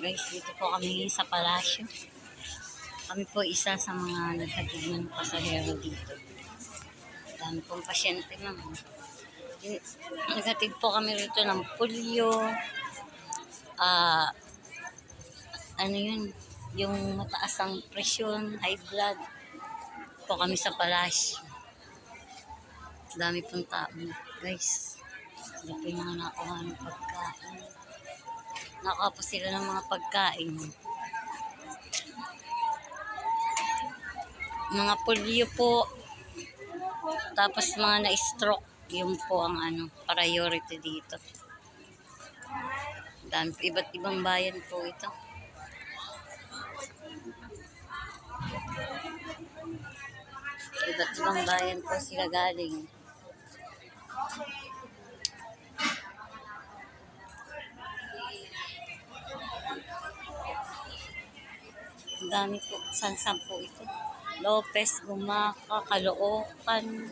Guys, dito po kami sa palasyo. Kami po isa sa mga naghatid ng pasahero dito. Dami pong pasyente naman. Naghatid po kami rito ng polio. Ah, ano yun? Yung mataas ang presyon, high blood. Po kami sa palasyo. Dami pong tao. Guys, po yung mga nakuha ng pagkain. Nakuha po sila ng mga pagkain. Mga polio po. Tapos mga na-stroke. Yung po ang ano, priority dito. Dami, iba't ibang bayan po ito. Iba't ibang bayan po sila galing. Ang dami po. San-san po ito. Lopez, Gumaca, Caloocan.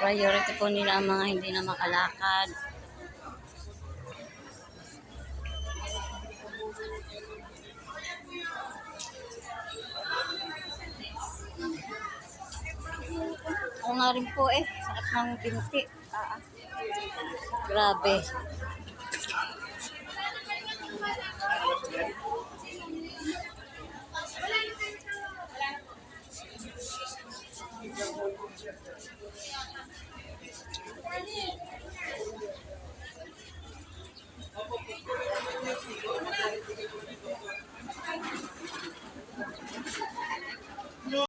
Priority po nila ang mga hindi na makalakad. Ako nga rin po eh. Sakit ng binti. Grabe. Grabe.